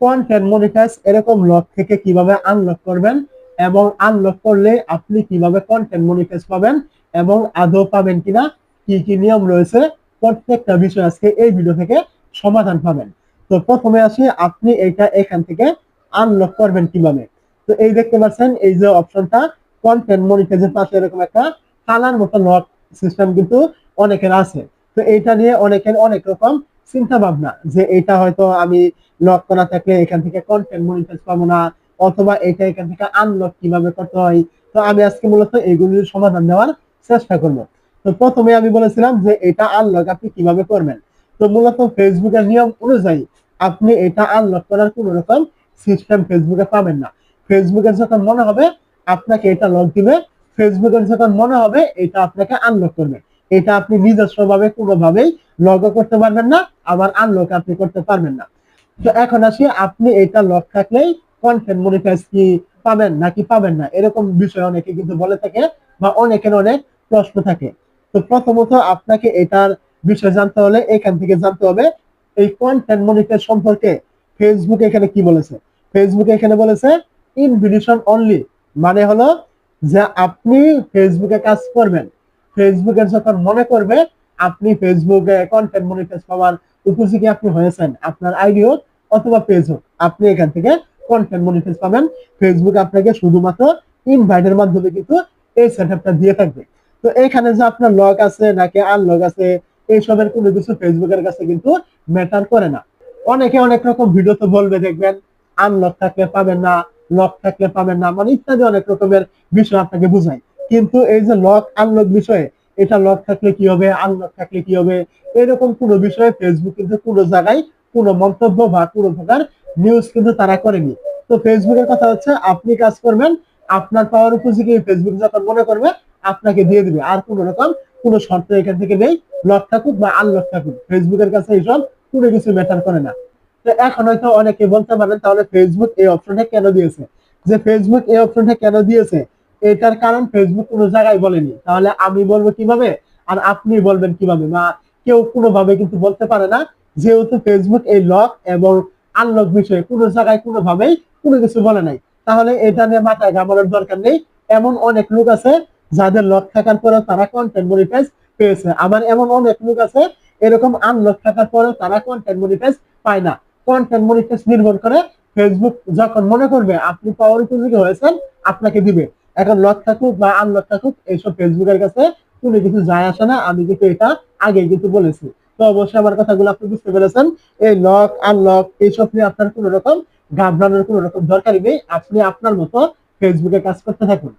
Content monetize এরকম lock থেকে কীভাবে আনলক করবেন এবং আনলক করলে আপনি কীভাবে কন্টেন্ট মনিটাইজ পাবেন এবং আদৌ পাবেন কিনা, কি কি নিয়ম রয়েছে, প্রত্যেকটা বিষয় আজকে এই ভিডিও থেকে সমাধান পাবেন। তো প্রথমে আসি, আপনি এটা এখান থেকে আনলক করবেন কীভাবে? তো এই দেখতে পাচ্ছেন, এই যে অপশনটা কন্টেন্ট মনিটাইজের পাশে এরকম একটা কালার মতো লক সিস্টেম কিন্তু অনেকের আছে। তো এইটা নিয়ে অনেকের অনেক রকম চিন্তা ভাবনা যে এটা হয়তো আমি লক করা থাকলে এখান থেকে কন্টেন্ট মনিটাইজ পাবো না, অথবা এটা এখান থেকে আনলক কীভাবে করতে হয়। তো আমি আজকে মূলত এইগুলির সমাধান দেওয়ার চেষ্টা করব। তো প্রথমে আমি বলেছিলাম যে এটা আনলক আপনি কীভাবে করবেন। তো মূলত ফেসবুকের নিয়ম অনুযায়ী আপনি এটা আনলক করার কোনো রকম সিস্টেম ফেসবুকে পাবেন না। ফেসবুকের যখন মনে হবে, আপনাকে এটা লক দিবে। ফেসবুকের যখন মনে হবে, এটা আপনাকে আনলক করবে। এটা আপনি নিজস্ব ভাবে কোনোভাবেই লগ করতে পারবেন না, আবার আনলক আপনি করতে পারবেন না। তো এখন আসি, আপনি এটা লক থাকলেই কন্টেন্ট মনিটাইজ কি পাবেন নাকি পাবেন না, এরকম বিষয় অনেকে কিন্তু বলে থাকে বা অনেকের অনেক প্রশ্ন থাকে। তো প্রথমত আপনাকে এটার বিষয় জানতে হলে এখান থেকে জানতে হবে, এই কন্টেন্ট মনিটাইজ সম্পর্কে ফেসবুক এখানে কি বলেছে? ফেসবুক এখানে বলেছে ইনভিটেশন অনলি মানে হলো যে আপনি ফেসবুকে কাজ করবেন। ফেসবুকের যখন মনে করবে আপনি ফেসবুকে কন্টেন্ট মনিটাইজ পাওয়ার উপযোগী আপনি হয়েছেন, আপনার আইডি হোক অথবা পেজ হোক আপনি এখান থেকে কন্টেন্ট মনিটাইজ পাবেন। ফেসবুক আপনাকে শুধুমাত্র ইনভাইটের মাধ্যমে কিন্তু এই সেটআপটা দিয়ে থাকবে। তো এখানে যে আপনার লগ আছে নাকি আনলগ আছে, এইসবের কোনো কিছু ফেসবুকের কাছে কিন্তু ম্যাটার করে না। অনেকে অনেক রকম ভিডিও তো বলবে, দেখবেন আনলক থাকলে পাবেন না লক থাকলে পাবেন না মানে ইত্যাদি অনেক রকমের বিষয় আপনাকে বুঝায়। কিন্তু এই যে লক আনলক বিষয়ে এটা লক থাকলে কি হবে? আনলক থাকলে কি হবে? এরকম কোনো বিষয়ে ফেসবুক কিন্তু কোনো জায়গায় কোনো মন্তব্য বা কোনো প্রকার নিউজ কিন্তু তারা করেনি। তো ফেসবুকের কথা হচ্ছে, আপনি কাজ করবেন, আপনার পাওয়ার উপযোগী ফেসবুক যখন মনে করবে, আপনাকে দিয়ে দিবে। আর কোনো রকম কোনো শর্ত এখান থেকে নেই লক থাকুক বা আনলক থাকুক। ফেসবুকের কাছে এইসব কোনো কিছু ম্যাটার করে না। তো এখন হয়তো অনেকে বলতে পারেন, তাহলে ফেসবুক এই অপশনটা কেন দিয়েছে? যে ফেসবুক এই অপশনটা কেন দিয়েছে? এটার কারণ ফেসবুক কোনো জায়গায় বলেনি। তাহলে আমি বলব কীভাবে? আর আপনি বলবেন কীভাবে? বা কেউ কোনোভাবে কিন্তু বলতে পারে না, যেহেতু ফেসবুক এই লক এবং আনলক বিষয়ে কোনো জায়গায় কোনোভাবেই কোনো কিছু বলে নাই। তাহলে এটা নিয়ে মাথায় ঘামানোর দরকার নেই। এমন অনেক লোক আছে যাদের লক থাকার পরে তারা কন্টেন্ট মনিটাইজ পেয়েছে। আবার এমন অনেক লোক আছে এরকম আনলক থাকার পরে তারা কন্টেন্ট মনিটাইজ পায় না। কন্টেন্ট মনিটাইজ নির্ভর করে ফেসবুক যখন মনে করবে আপনি পাওয়ার উপযোগী হয়েছেন, আপনাকে দিবে। এখন লক থাকুক বা আনলক থাকুক, এইসব ফেসবুকের কাছে কোনো কিছু যায় আসে না। আমি কিন্তু এটা আগে কিন্তু বলেছি। তো অবশ্যই আমার কথাগুলো আপনি বুঝতে পেরেছেন। এই লক আনলক এইসব নিয়ে আপনার কোনো রকম ঘাবড়ানোর কোনো রকম দরকারই নেই। আপনি আপনার মতো ফেসবুকে কাজ করতে থাকুন।